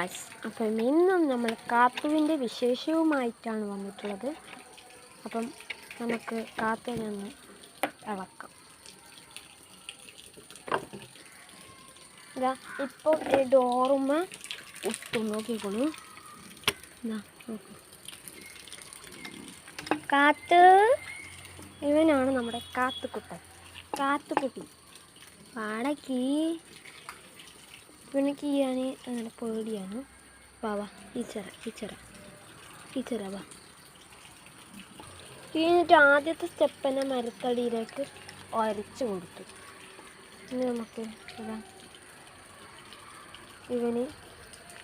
അപ്പം ഇന്നും നമ്മൾ കാത്തുവിന്റെ വിശേഷവുമായിട്ടാണ് വന്നിട്ടുള്ളത്. അപ്പം നമുക്ക് കാത്തുവിനെ ഒന്ന് ഇളക്കാം. ഇതാ ഇപ്പോൾ ഈ ഡോറുമ്മ ഒട്ടും നോക്കിക്കോളൂ. ഇതാ കാത്ത്. ഇവനാണ് നമ്മുടെ കാത്തുക്കുട്ടൻ കാത്തുക്കുട്ടി പാടക്കി ഇവനക്ക് ഞാൻ അങ്ങനെ പേടിയാണ്. വാ വാ ടീച്ചറ ടീച്ചറ ടീച്ചറ വാ. കഴിഞ്ഞിട്ട് ആദ്യത്തെ സ്റ്റെപ്പിനെ മരത്തടിയിലേക്ക് ഒരച്ചു കൊടുത്തു. ഇനി നമുക്ക് ഇതാ. ഇവന്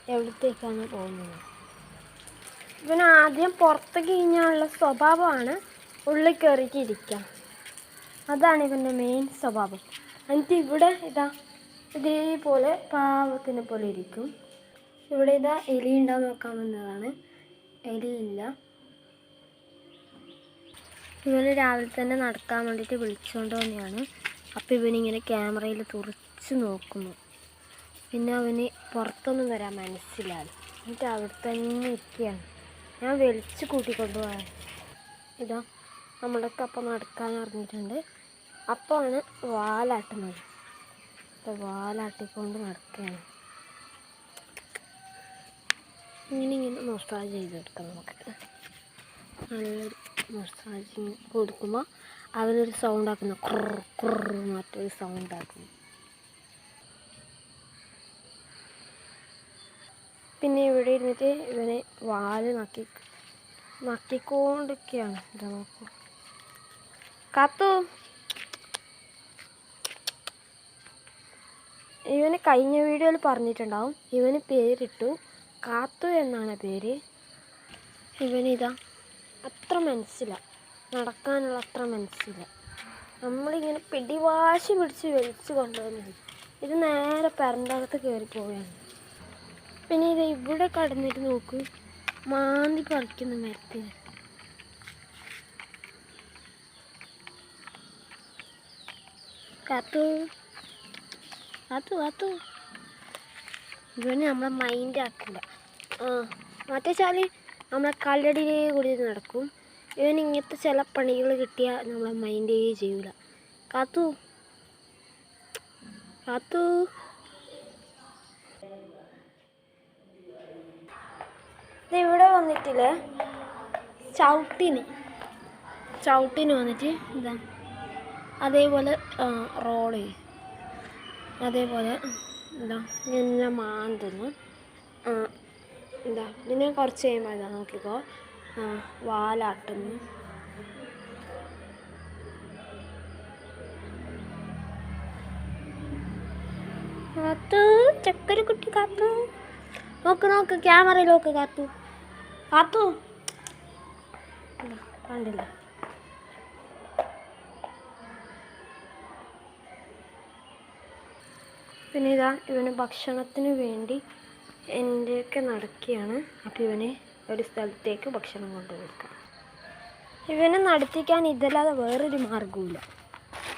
എവിടത്തേക്കാണ് പോകുന്നത്? ഇവൻ ആദ്യം പുറത്ത് കഴിഞ്ഞാലുള്ള സ്വഭാവമാണ് ഉള്ളിൽ കയറിയിട്ട് അതാണ് ഇവന്റെ മെയിൻ സ്വഭാവം. എന്നിട്ട് ഇവിടെ ഇതാ ഇതേപോലെ പാവത്തിനെ പോലെ ഇരിക്കും. ഇവിടെ ഇതാ എലി ഉണ്ടാവും വന്നതാണ്. എലിയില്ല ഇവന് രാവിലെ തന്നെ നടക്കാൻ വേണ്ടിയിട്ട് വിളിച്ചുകൊണ്ട് തന്നെയാണ് അപ്പോൾ ഇവനിങ്ങനെ ക്യാമറയിൽ തുറച്ച് നോക്കുന്നു. പിന്നെ അവന് പുറത്തൊന്നും വരാൻ മനസ്സിലാണ്. എന്നിട്ട് അവിടെ തന്നെ ഇരിക്കുകയാണ്. ഞാൻ വലിച്ചു കൂട്ടിക്കൊണ്ടുപോകാൻ ഇതാ നമ്മളൊക്കെ അപ്പം നടക്കാൻ അറിഞ്ഞിട്ടുണ്ട് അപ്പമാണ് വാലാട്ടുന്നത്. ഇപ്പം വാലാട്ടിക്കൊണ്ട് നടക്കുകയാണ് ഇങ്ങനെ ഇങ്ങനെ മസാജ് ചെയ്തെടുക്കാം നമുക്ക്. നല്ലൊരു മസാജിങ് കൊടുക്കുമ്പോൾ അവരൊരു സൗണ്ട് ആക്കുന്നു. കുറ കുറ മറ്റൊരു സൗണ്ട് ആക്കുന്നു. പിന്നെ ഇവിടെ ഇരുന്നിട്ട് ഇവനെ വാൽ നക്കി നക്കിക്കൊണ്ടിരിക്കുകയാണ്. ഇതാ നോക്കൂ. കാത്തു. ഇവന് കഴിഞ്ഞ വീഡിയോയിൽ പറഞ്ഞിട്ടുണ്ടാവും. ഇവന് പേരിട്ടു. കാത്തു എന്നാണ് പേര്. ഇവനിതാ അത്ര മനസ്സില്ല നടക്കാനുള്ള അത്ര മനസ്സില്ല നമ്മളിങ്ങനെ പിടിവാശി പിടിച്ച് വലിച്ചു കൊണ്ടുവന്നത്. ഇത് നേരെ പരന്തകത്ത് കയറി പോവുകയാണ്. പിന്നെ ഇത് ഇവിടെ കടന്നിട്ട് നോക്ക്. മാന്തി പറിക്കുന്ന മരത്തിന്. കാത്തു. കാത്തു കാത്തു ഇവനെ നമ്മളെ മൈൻഡ് ആക്കില്ല ആ മറ്റേ ചാൽ നമ്മളെ കല്ലടിയിലേ കൂടി നടക്കും. ഇവന് ഇങ്ങനത്തെ ചില പണികൾ കിട്ടിയാൽ നമ്മളെ മൈൻഡേ ചെയ്യൂല. കാത്തു. കാത്തു. ഇവിടെ വന്നിട്ടില്ലേ? ചവിട്ടിന്. ചവിട്ടിന് വന്നിട്ട് ഇതാ അതേപോലെ റോൾ ചെയ്യും അതേപോലെ എന്താ ഇങ്ങനെ മാന്തുന്നു. എന്താ പിന്നെ കുറച്ച് കഴിയുമ്പോൾ ഇതാ നോക്കിക്കോ. വാലാട്ടുന്നു. കാത്തു ചക്കര കുട്ടി കാത്തു. നോക്ക് നോക്ക് ക്യാമറയിൽ നോക്ക് കാത്തു. കാത്തു കണ്ടില്ല. പിന്നെ ഇതാ ഇവന് ഭക്ഷണത്തിന് വേണ്ടി എന്റെയൊക്കെ നടക്കുകയാണ്. അപ്പോൾ ഇവന് ഒരു സ്ഥലത്തേക്ക് ഭക്ഷണം കൊണ്ടു കൊടുക്കാം ഇവനെ നടത്തിക്കാൻ ഇതല്ലാതെ വേറൊരു മാർഗവുമില്ല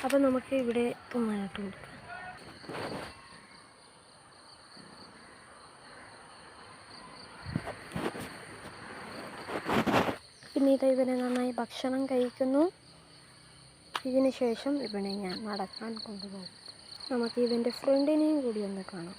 അപ്പോൾ നമുക്ക് ഇവിടെ തിന്നാനായിട്ട് കൊടുക്കാം പിന്നെ ഇത് ഇവനെ നന്നായി ഭക്ഷണം കഴിക്കുന്നു. ഇതിനുശേഷം ഇവനെ ഞാൻ നടക്കാൻ കൊണ്ടുപോകും. നമുക്ക് ഇവന്റെ ഫ്രണ്ടിനെയും കൂടി ഒന്ന് കാണാം.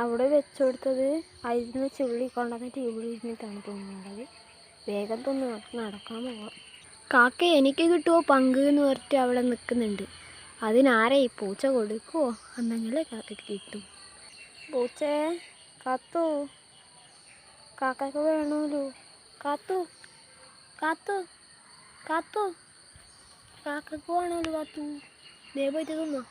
അവിടെ വെച്ചു കൊടുത്തത് അതിന് ചുള്ളി കൊണ്ടുവന്നിട്ട് ഇവിടെ ഇരുന്നിട്ടാണ് തോന്നുന്നത്. വേഗം തോന്നു നടക്കാൻ പോവാം. കാക്ക എനിക്ക് കിട്ടുമോ പങ്ക് എന്ന് പറഞ്ഞിട്ട് അവിടെ നിൽക്കുന്നുണ്ട്. അതിനാരെ ഈ പൂച്ച കൊടുക്കുമോ എന്നെങ്കിലേ കാക്കയ്ക്ക് കിട്ടും. പൂച്ചേ കാത്തു. കാക്കയ്ക്ക് വേണമല്ലോ കാത്തു. കാത്തു. കാത്തു. കാക്കയ്ക്ക് വേണമല്ലോ കത്തു. ദേ പോയിട്ട് തിന്നോ.